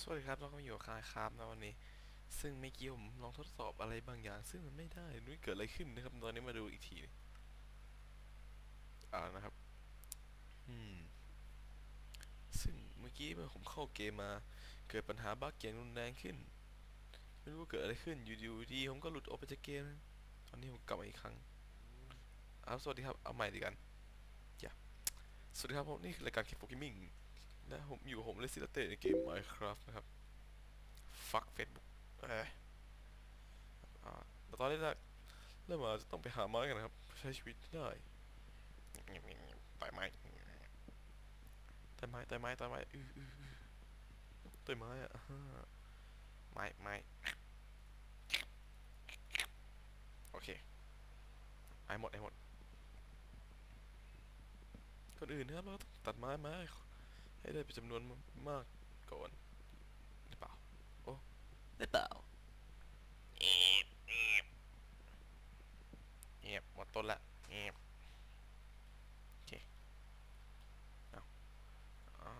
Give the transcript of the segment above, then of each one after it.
สวัสดีครับเราก็มาอยู่กับคายครับนะวันนี้ ซึ่งเมื่อกี้ผมลองทดสอบอะไรบางอย่าง ซึ่งมันไม่ได้นุ้ยเกิดอะไรขึ้นนะครับ ตอนนี้มาดูอีกทีอ่านะครับ อืม ซึ่งเมื่อกี้เมื่อผมเข้าเกมมา เกิดปัญหาบั๊กอย่างรุนแรงขึ้น ไม่รู้ว่าเกิดอะไรขึ้น อยู่ๆดีผมก็หลุดออกไปจากเกม ตอนนี้ผมกลับมาอีกครั้งครับสวัสดีครับ เอาใหม่ดีกันอย่าสวัสดีครับผมนี่คือรายการเคปโปกิมิ่ง และผมอยู่ผมเลสิลเตในเกม Minecraft นะครับ ฟัก Facebook เอ้ยอ่าแล้วตอนนี้นะเริ่มมาจะต้องไปหาไม้กันนะครับ ใช้ชีวิตได้ต่อยไม้ต่อยไม้ต่อยไม้ต่อยไม้อือต่อยไม้อะฮ่าไม้ไม้โอเคไอหมดไอหมดก่อนอื่นนะครับเราต้องตัดไม้มา ให้ได้เป็นจำนวนมากก่อนหรือเปล่า โอ้ได้เปล่าเงียบเงียบเงียบหมดต้นละเงียบโอเคเอาอ่า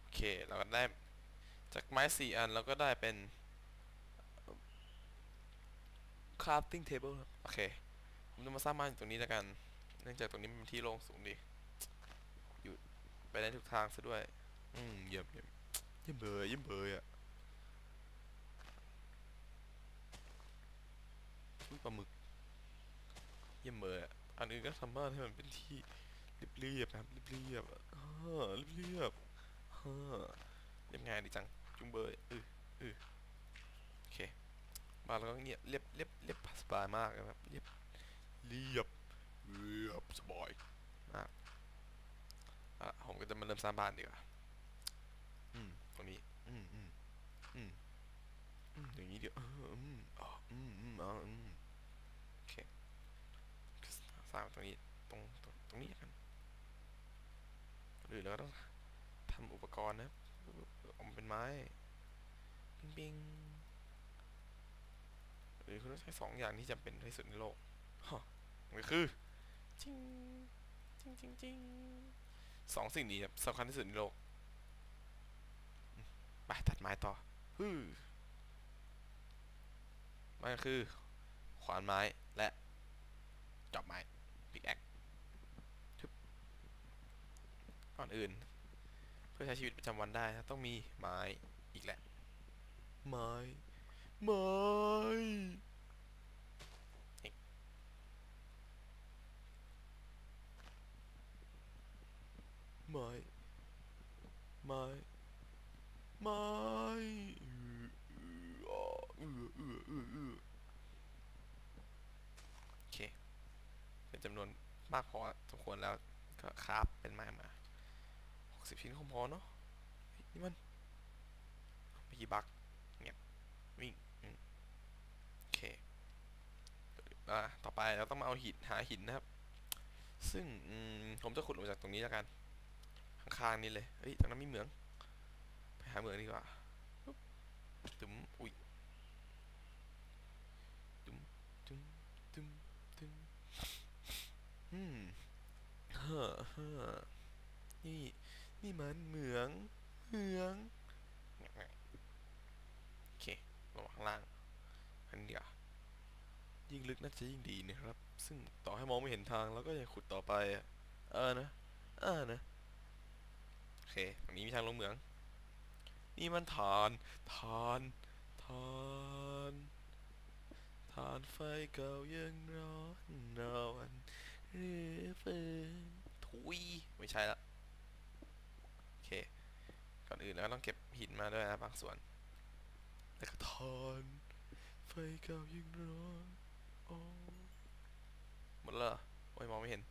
โอเค เราก็ได้ จากไม้สี่อันเราก็ได้เป็น crafting table ครับโอเค ผมจะมาสร้างบ้านอยู่ตรงนี้แล้วกัน เนื่องจากตรงนี้มันเป็นที่โล่งสูงดีอยู่ไปได้ทุกทางซะด้วย อืมเยี่ยมเยี่ยมเยี่ยมเบยเยี่ยมเบยอะอุ้ยปลาหมึก เยี่ยมเบยอะอันอื่นก็ทำบ้านให้มันเป็นที่เรียบๆนะครับเรียบๆอะเรียบๆฮ่าเรียบง่ายดีจัง จุงเบยเออเออโอเคบ้านเราก็เงียบเรียบเรียบเรียบสบายมากนะครับเรียบ เรียบเรียบสบายมากอะผมก็จะมาเริ่มสร้างบ้านดีกว่าอืมตรงนี้ อืมอืมอืมอืมอย่างนี้เดี๋ยวเอออืมอ๋ออืมอืมอ๋ออืมโอเคสร้างตรงนี้ตรงตรงตรงนี้กันหรือเราก็ต้องทำอุปกรณ์นะออกมาเป็นไม้ปิงปิงหรือคุณต้องใช้สองอย่างที่จำเป็นที่สุดในโลกฮะมัน ก็คือจิงจิงจิงจิงสองสิ่งนี้ครับสำคัญที่สุดในโลกอืมไปตัดไม้ต่อฮึมมันก็คือ ขวานไม้และจอบไม้ปิกแอคก่อนอื่น เพื่อใช้ชีวิตประจำวันได้นะต้องมีไม้อีกแหละ ไม้ ไม้ ไม้ไม้ไม้เออเออเออเออเออเออโอเค เป็นจำนวน มากพอสมควรแล้วก็คราฟเป็นไม้มาหกสิบชิ้นคงพอเนาะนี่มันมีบักเงียวิ่งโอเคอ่าต่อไปเราต้องมาเอาหินหาหินนะครับ ซึ่งผมจะขุดลงจากตรงนี้แล้วกันข้างๆนี่เลยเฮ้ยตรงนั้นมีเหมือง ไปหาเหมืองดีกว่าตึมอุ้ยตึมตึมตึมตึมอืมเฮ้นี่ นี่มันเหมืองเหมืองโอเคลงมาข้างล่างอันนี้ดีกว่ายิ่งลึกน่าจะยิ่งดีนะครับ ซึ่งต่อให้มองไม่เห็นทางเราก็ยังขุดต่อไปอะเออนะเออนะโอเคตรงนี้มีทางลงเหมือง นี่มันฐานฐานฐานฐานไฟเก่ายังร้อนนอนหรือฝืน ทุยไม่ใช่ละโอเค ก่อนอื่นแล้วต้องเก็บหินมาด้วยนะบางส่วนแล้วก็ฐานไฟเก่ายังร้อนอ๋อหมดและเหรอโอ้ยมองไม่เห็น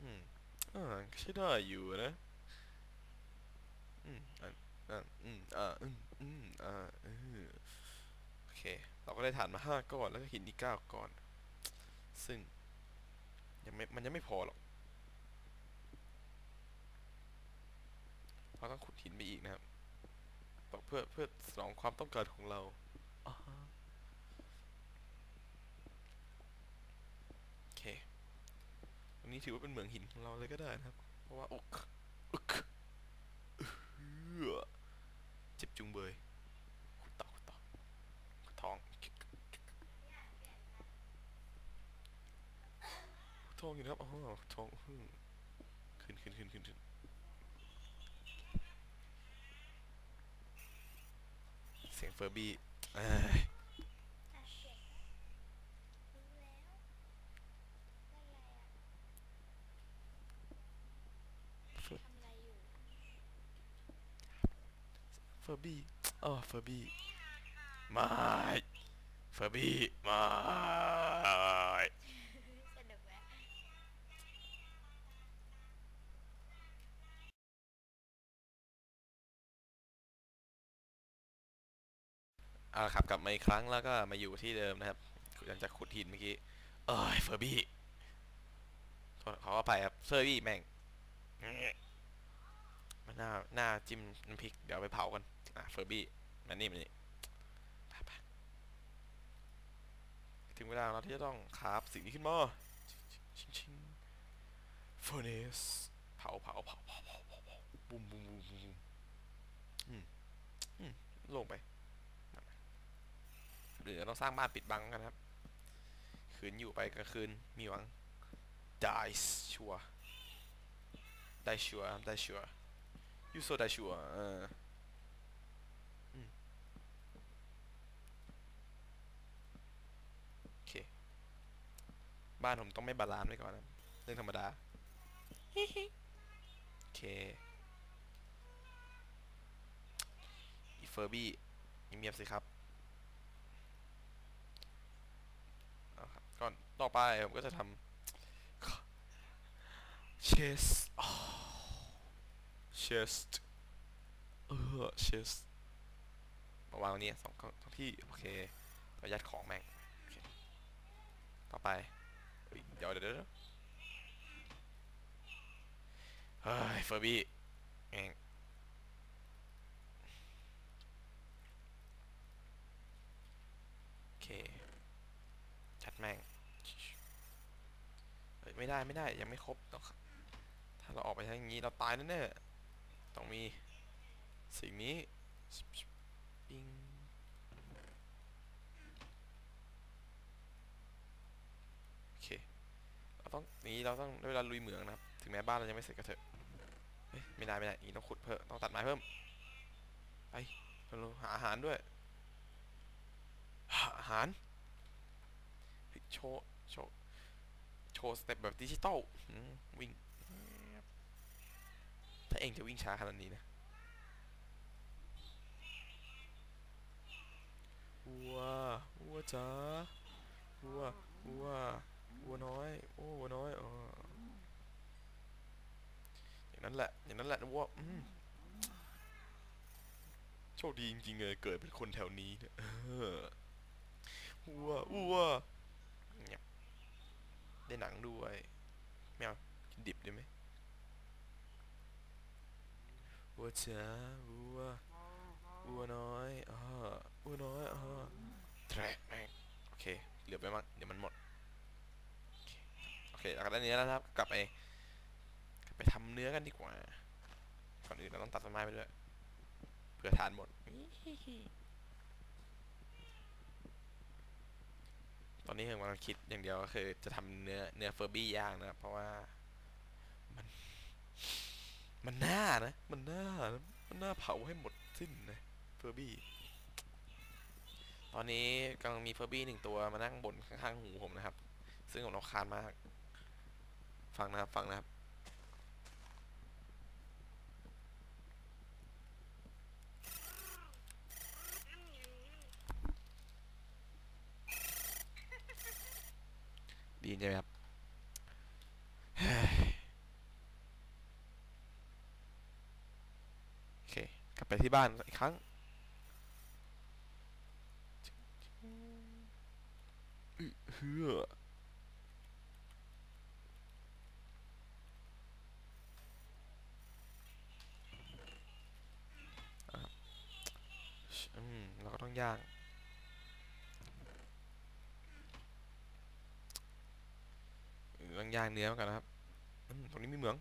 อืมอ่าก็ใช้ได้อยู่นะอืมอ่าอืมอ่าอืมอืมอ่าโอเค เราก็ได้ฐานมาห้าก้อนแล้วก็หินอีกเก้าก้อน ซึ่งยังไม่มันยังไม่พอหรอกเราต้องขุดหินไปอีกนะครับเพื่อเพื่อสนองความต้องการของเราโอเคตรงนี้ถือว่าเป็นเหมืองหินของเราเลยก็ได้นะครับ เพราะว่าอก องอยู่นะครับอ๋อทองอื้อขึ้นขึ้นขึ้นขึ้นขึ้นเสียงเฟอร์บี้เฟอร์บี้อ๋อเฟอร์บี้ไม่เฟอร์บี้ไม่ เอาละครับกลับมาอีกครั้งแล้วก็มาอยู่ที่เดิมนะครับหลังจากขุดหินเมื่อกี้ เอ้ยเฟอร์บี้ขออภัยครับเฟอร์บี้แม่งมันหน้าหน้าจิ้มน้ำพริกเดี๋ยวไปเผากันอะเฟอร์บี้มานี่มานี่ไปไปถึงเวลาแล้วที่จะต้องคราฟสิ่งนี้ขึ้นมาชิงชิงเฟอร์เนสเผาเผาเผาเผาเผาบุมบุมบุมบุมบุมอืมอืมลงไป หรือเราสร้างบ้านปิดบังกันครับ คืนอยู่ไปกลางคืนมีหวังได้ชัวร์ได้ชัวร์ได้ชัวร์ยูโซได้ชัวร์เออโอเค บ้านผมต้องไม่บาลานไว้ก่อนนะเรื่องธรรมดาโอเคอีเฟอร์บี้เงียบๆสิครับ เอาครับก่อน ต่อไปผมก็จะทำเชสเชสเออเชสมาวางตรงนี้สองสองที่โอเคประหยัดของแม่งต่อไปเดี๋ยวเดี๋ยวเดี๋ยวเฮ้ยเฟอร์บี้แม่งโอเคจัดแม่ง ไม่ได้ไม่ได้ยังไม่ครบต้องถ้าเราออกไปทางนี้เราตายแน่ๆต้องมีสิ่งนี้ปิงโอเคเราต้องนี้เราต้องเวลาลุยเหมืองนะครับ ถึงแม้บ้านเรายังไม่เสร็จก็เถอะไม่ได้ไม่ได้นี่ต้องขุดเพิ่มต้องตัดไม้เพิ่มไปเราหาอาหารด้วยหาอาหารโชโชว์ โชว์สเต็ปแบบดิจิตอลวิ่ง ถ้าเองจะวิ่งช้าขนาดนี้นะ วัว วัวจ้าวัว วัว วัวน้อย โอ้ วัวน้อยอ๋ออย่างนั้นแหละ อย่างนั้นแหละนะวัวโชคดีจริงๆเลยเกิดเป็นคนแถวนี้เนี่ยวัว วัวเงียบ ได้หนังด้วยไม่เอาดิบได้ไหมวัวจ๋าวัววัวน้อยอ่าวัวน้อยอ่าแทรกแม่งโอเคเหลือไปมั้งเดี๋ยวมันหมดโอเคโอเคแล้วก็ได้เนื้อแล้วนะครับ กลับไปไปทำเนื้อกันดีกว่าก่อนอื่นเราต้องตัดต้นไม้ไปด้วยเพื่อทานหมด ตอนนี้ผมกำลังคิดอย่างเดียวก็คือจะทำเนื้อเนื้อเฟอร์บี้ย่างนะครับเพราะว่ามัน มันน่านะ มันน่านะมันน่าเผาให้หมดสิ้นนะเฟอร์บี้ตอนนี้กำลังมีเฟอร์บี้หนึ่งตัวมานั่งบนข้างๆหูผมนะครับ ซึ่งผมรำคาญมาก ฟังนะครับ ฟังนะครับ ดีใช่ไหมครับโอเค กลับไปที่บ้านอีกครั้งอื้อเฮือเราก็ต้องย่าง ต้องย่างเนื้อก่อนนะครับตรงนี้มีเหมือง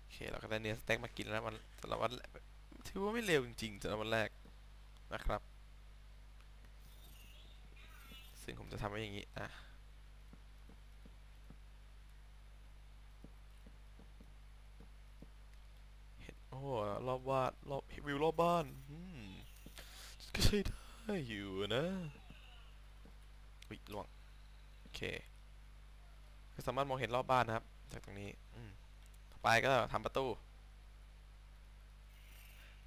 โอเคเราก็ได้เนื้อสเต็กมากินแล้ววันสำหรับวันแรกถือว่าไม่เร็วจริงๆสำหรับวันแรกนะครับ ซึ่งผมจะทำไว้อย่างนี้อะเห็นโอ้รอบวาดรอบวิวรอบบ้านอืมก็ใช้ได้ อยู่นะวิลวง โอเคก็สามารถมองเห็นรอบบ้านนะครับ จากตรงนี้ต่อไปก็ทำประตู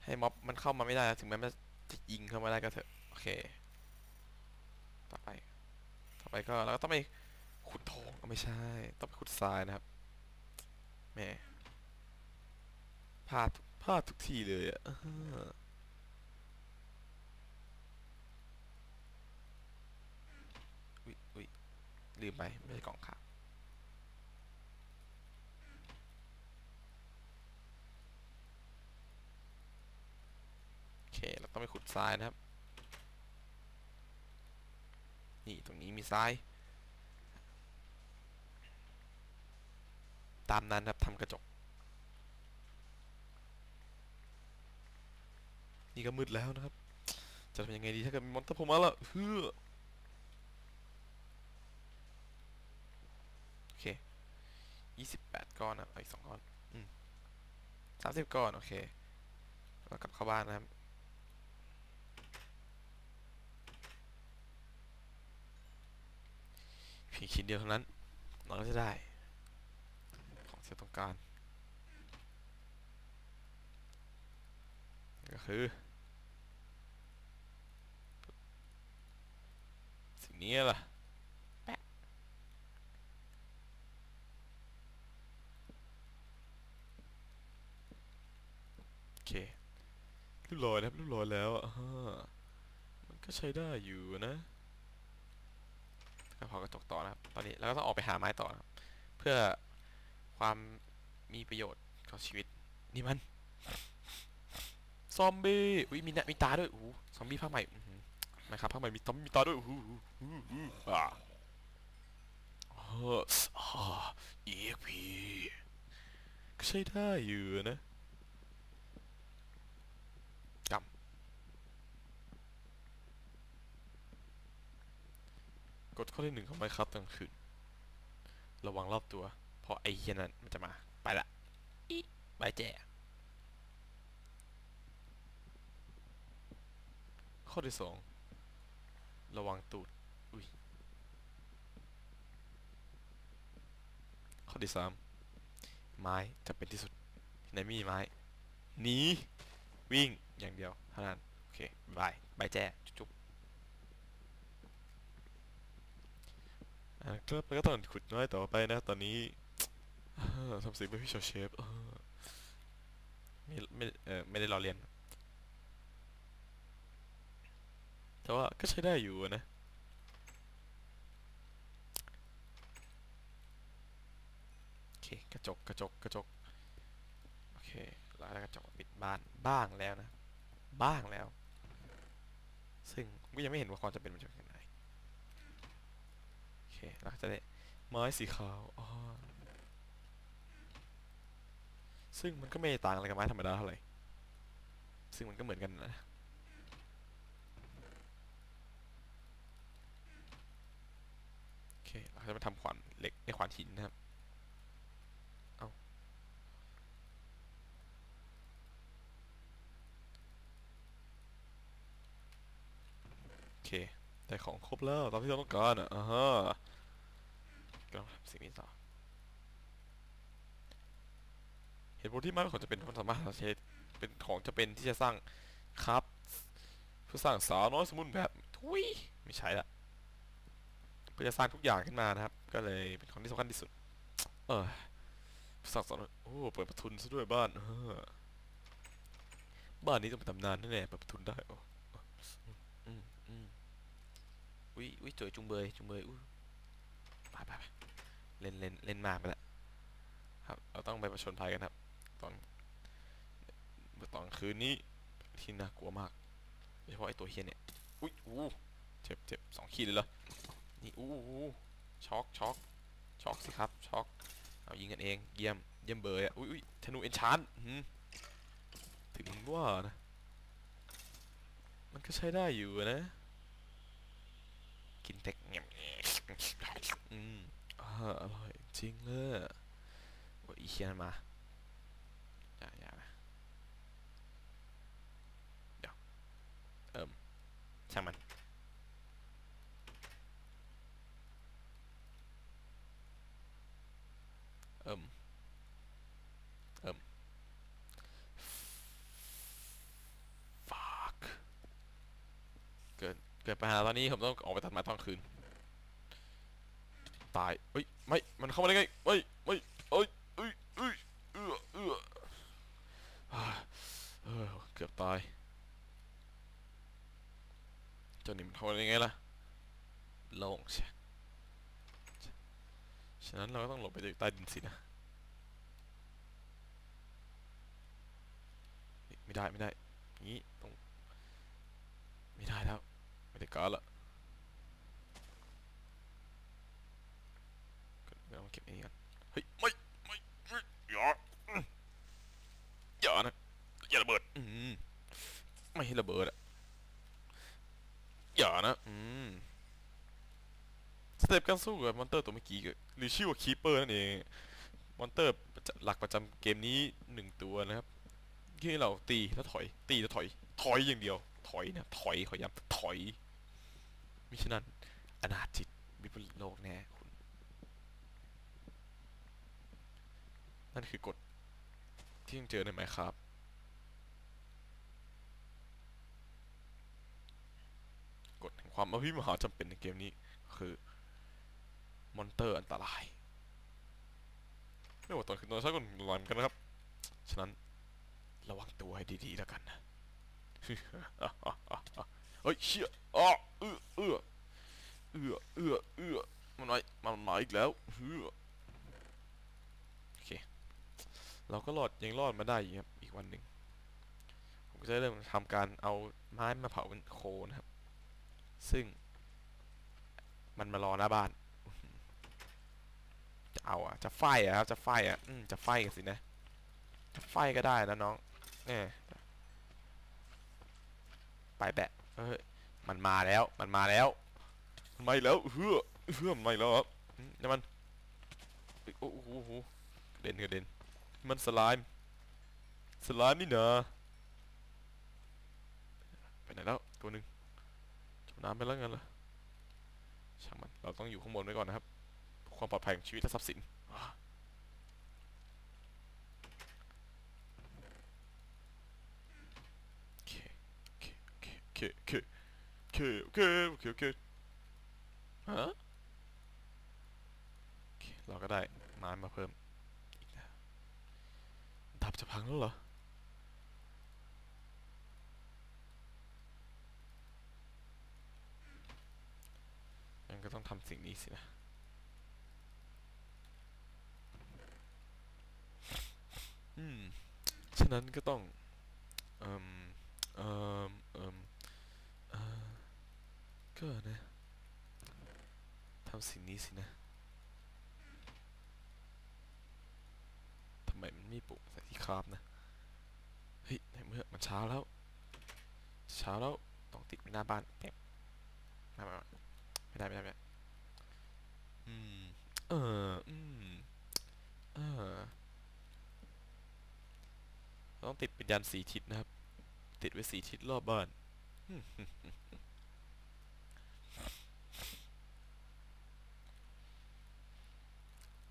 ให้ม็อบมันเข้ามาไม่ได้ ถึงแม้มันจะยิงเข้ามาได้ก็เถอะ โอเค ต่อไป ต่อไปก็เราก็ต้องไปขุดทองไม่ใช่ ต้องไปขุดทรายนะครับแหม่พลาดพลาดทุกทีเลยอะอื้อหืออุ๊ยอุ๊ย ลืมไปไม่ใช่กล่องข่าวโอเคเราต้องไปขุดทรายนะครับ นี่ตรงนี้มีทราย ตามนั้นครับทำกระจก นี่ก็มืดแล้วนะครับ จะทำยังไงดีถ้าเกิดมีมอนสเตอร์ผล่มาละเฮ้อเค ยี่สิบแปดก้อนนะเอาอีกสองก้อนอืมสามสิบก้อน โอเคเรากลับเข้าบ้านนะครับเพียงชิ้นเดียวเท่านั้น เราก็จะได้ ของที่ต้องการ ก็คือ สิ่งนี้ล่ะแปะโอ เคเรียบร้อยนะครับเรียบร้อยแล้วอะฮะมันก็ใช้ได้อยู่นะก็พอกระจกต่อนะครับ ตอนนี้เราก็ต้องออกไปหาไม้ต่อนะครับเพื่อความมีประโยชน์กับชีวิต นี่มัน ซอมบี้อุ้ยมีหน้ามีตาด้วยโอ้ซอมบี้ภาคใหม่นะครับภาคใหม่มีซอมบี้มีตาด้วยโอ้โหอู้อู้อ่าเออเอ็กพีก็ใช้ได้อยู่นะกำ กดข้อที่หนึ่งของไมครับตอนคืนระวังรอบตัว เพราะไอ้เฮียนั่นมันจะมา ไปละอีบายแจข้อที่สองระวังตูด อุ้ย ข้อที่สามไม้จะเป็นที่สุดที่ไหนมีไม้หนีวิ่งอย่างเดียวเท่านั้น โอเคบายบายแจ้จุ๊บ ๆอ่าครับแล้วก็ต้องขุดน้อยต่อไปนะ ตอนนี้ทำสียงเป็นพี่ชาวเชฟไม่ไม่เออไม่ได้ล้อเลียน แต่ว่าก็ใช้ได้อยู่นะโอเคกระจกกระจกกระจกโอเคแล้วกระจกปิดบ้านบ้างแล้วนะ บ้างแล้ว ซึ่งก็ยังไม่เห็นว่าความจะเป็นมันจะเป็น เคแล้วก็จะได้ไม้สีขาวอ๋อซึ่งมันก็ไม่ต่างอะไรกับไม้ธรรมดาเท่าไหร่ ซึ่งมันก็เหมือนกันนะโอเคเราจะมาทำขวานเหล็กไอ้ขวานหินนะครับ เอาโอเคได้ของครบแล้วตามที่เราต้องการอะอ่าฮะ ก็ต้องทำสิ่งนี้ต่อเหตุผลที่ม้เป็นของจะเป็นความสามารถของเชฟเป็นของจะเป็นที่จะสร้างครับเพื่อสร้างสาวน้อยสมุนแบบทุยไม่ใช่ละเพื่อจะสร้างทุกอย่างขึ้นมานะครับ ก็เลยเป็นของที่สำคัญที่สุด เออสร้างสอนโอ้เปิดประทุนซะด้วยบ้านเออบ้านนี้ต้องเป็นตำนานแน่ๆเปิดประทุนได้โอ้อืมอืมอุ้ยอุ้ยเจอจุงเบยจุงเบยอุ้ยไปไปไป เล่นเล่นเล่นมากไปแล้วครับ เราต้องไปประชนภัยกันครับ ตอนตอนคืนนี้ที่น่ากลัวมากโดยเฉพาะไอ้ตัวเฮียเนี่ย อุ้ยอู้เจ็บเจ็บสองขีดเลยเหรอ นี่อู้อช็อกช็อกช็อกสิครับช็อก เอายิงกันเอง เยี่ยม เยี่ยมเบอร์อะอุ้ยอุ้ยธนูเอนชานถึงว่านะ มันก็ใช้ได้อยู่นะ กินเทคเงียอืม อ่าอร่อยจริงเลยโอ้ยอีเคียนมาอย่าอย่าเดี๋ยวเอิ่มช่างมันเอิ่มเอิ่ม fuck เกิดเกิดปัญหาตอนนี้ผมต้องออกไปตัดไม้ตอนคืน ตายเฮ้ยไม่ มันเข้ามาได้ไงไม่ไม่เอ้ยเอ้ยเอ้ยเอื้อเอื้อเออเกือบตายเจ้านี่มันเข้ามาได้ไงล่ะโล่งใช่ฉะนั้นเราก็ต้องหลบไปใต้ดินสินะไม่ได้ไม่ได้นี้ต้องไม่ได้แล้วไม่ได้การละ ก็เอามาเก็บไอ้นี่กันเฮ้ยไม่ไม่ไมอย่าอย่านะอย่าระเบิดอืมไม่ให้ระเบิดอะอย่านะอืมสเต็ปการสู้กับมอนเตอร์ตัวเมื่อกี้หรือชื่อว่าคีเปอร์นั่นเองมอนเตอร์หลักประจำเกมนี้หนึ่งตัวนะครับที่เราตีแล้วถอย ตีแล้วถอย ถอยอย่างเดียว ถอยนะถอยขอย้ำถอยมิฉะนั้นอนาจิตวิปริตโลกแน่คุณ นั่นคือกฎที่ยังเจอในไหมครับกฎแห่งความอภิมหาจำเป็นในเกมนี้คือมอนเตอร์อันตรายไม่ว่าตอนคืนตอนเช้าก็นอนกันนะครับ ฉะนั้นระวังตัวให้ดีๆแล้วกันนะเฮ้ยเชี่ยอ้อเอื้อเอื้อเอื้อเอื้อเอื้อมันมามันมาอีกแล้วเอื้อเค เราก็รอดยังรอดมาได้อยู่ครับอีกวันหนึ่งผมก็จะเริ่มทำการเอาไม้มาเผาเป็นโคนะครับ ซึ่ง มันมารอหน้าบ้าน จะเอาอะ จะไฟอะครับ จะไฟอะอืมจะไฟกันสินะ จะไฟก็ได้นะน้องเนี่ยไปแบะเฮ้ยมันมาแล้ว มันมาแล้ว มันมาแล้วเฮือเฮือมันมาแล้วครับนี่มันโอ้โหเด็นกระเด็น มันสไลม์สไลม์นี่นะไปไหนแล้วตัวหนึ่งจมน้ำไปแล้วงั้นเหรอช่างมันเราต้องอยู่ข้างบนไว้ก่อนนะครับเพื่อความปลอดภัยของชีวิตและทรัพย์สินโอเคโอเคโอเคโอเคโอเคโอเคโอเคโอเคโอเคฮะโอเคเราก็ได้ไม้มาเพิ่ม ดับจะพังแล้วเหรองั้นก็ต้องทำสิ่งนี้สินะอืม ฉะนั้นก็ต้อง เอ่มเอ่มเอ่มเอ่อก็นะทำสิ่งนี้สินะทำไมมันไม่ปลุก คาบนะ เฮ้ยในเมื่อมันเช้าแล้ว เช้าแล้วต้องติดหน้าบ้านแอบมามามาไม่ได้ไม่ได้ไม่ได้อืม เออ อืม เออ ต้องติดเป็นยันสีทิศนะครับ ติดไว้สีทิศรอบบ้าน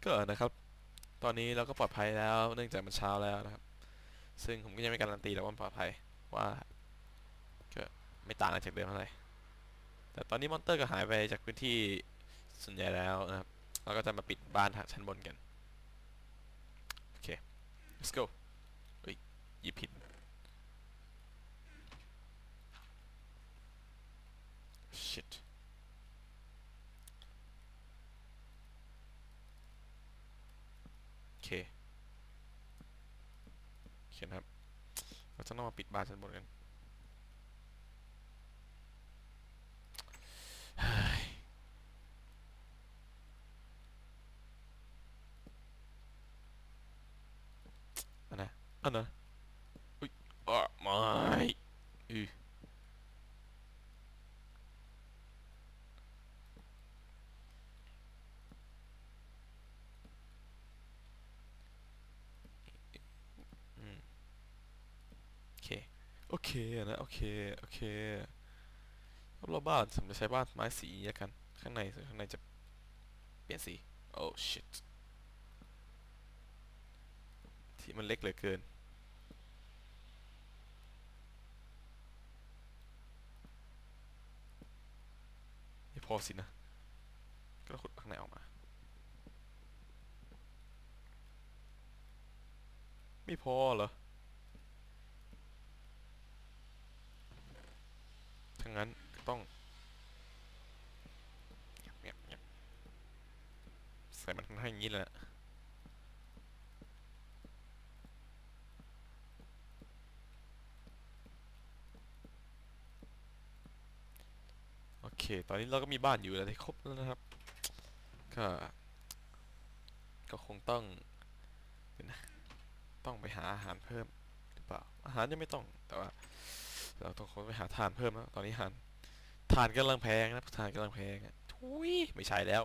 ก็นะครับ ตอนนี้เราก็ปลอดภัยแล้ว เนื่องจากมันเช้าแล้วนะครับ ซึ่งผมก็ยังไม่การันตีหรอกว่ามันปลอดภัยว่าก็ไม่ต่างจากเดิมเท่าไหร่แต่ตอนนี้มอนเตอร์ก็หายไปจากพื้นที่ส่วนใหญ่แล้วนะครับ เราก็จะมาปิดบ้านทางชั้นบนกัน โอเค let's go เฮ้ยยิบผิด shit เคนครับ เราจะต้องมาปิดบาร์ชั้นบนกันอันนะอันนะอุ้ยอ๋อไม่ เคนะโอเคโอเครอบๆบ้านผมจะใช้บ้านไม้สีแล้วกัน ข้างในข้างในจะเปลี่ยนสีโอ้ shit ที่มันเล็กเหลือเกินไม่พอสินะ ก็ขุดข้างในออกมา ไม่พอเหรอ ถ้างั้นก็ต้องใส่มันข้งในอย่างนี้แหละโอเค ตอนนี้เราก็มีบ้านอยู่แล้วที่ครบแล้วนะครับ ก็ก็คงต้องต้องไปหาอาหารเพิ่มหรือเปล่า อาหารยังไม่ต้องแต่ว่า เราต้องคงไปหาถ่านเพิ่มแล้วตอนนี้ถ่านถ่านกำลังแพงนะถ่านกำลังแพงอะทุยไม่ใช่แล้ว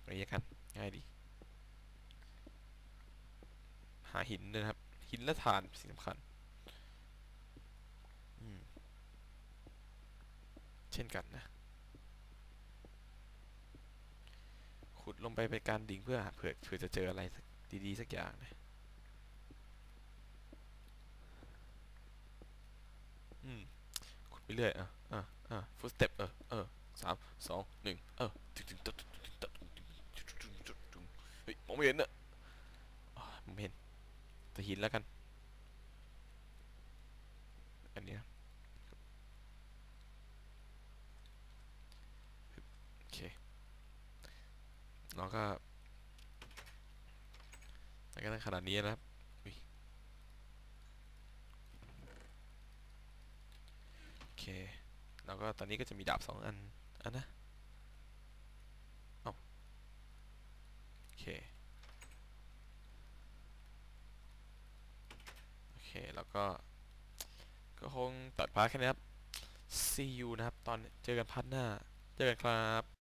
อะไรกันง่ายดี หาหินด้วยนะครับ หินและถ่านสิ่งสำคัญเช่นกันนะ ขุดลงไปเป็นการดิ่งเพื่อเผื่อเผื่อจะเจออะไรดีๆสักอย่างนะ เรื่อยอะอะอะฟุตสเต็ปเออเออสามสองหนึ่งเออถึงถึงเฮ้ยมองไม่เห็นอะมองไม่เห็นแต่หินแล้วกัน อันเนี้ยโอเคเราก็แต่ก็ขนาดนี้นะครับ เค แล้วก็ตอนนี้ก็จะมีดาบสองอัน อันนะเอาโอเค โอเค แล้วก็ ก็คงตัดพาร์ทแค่นี้ครับ see you นะครับ ตอนเจอกันพาร์ทหน้า เจอกันครับ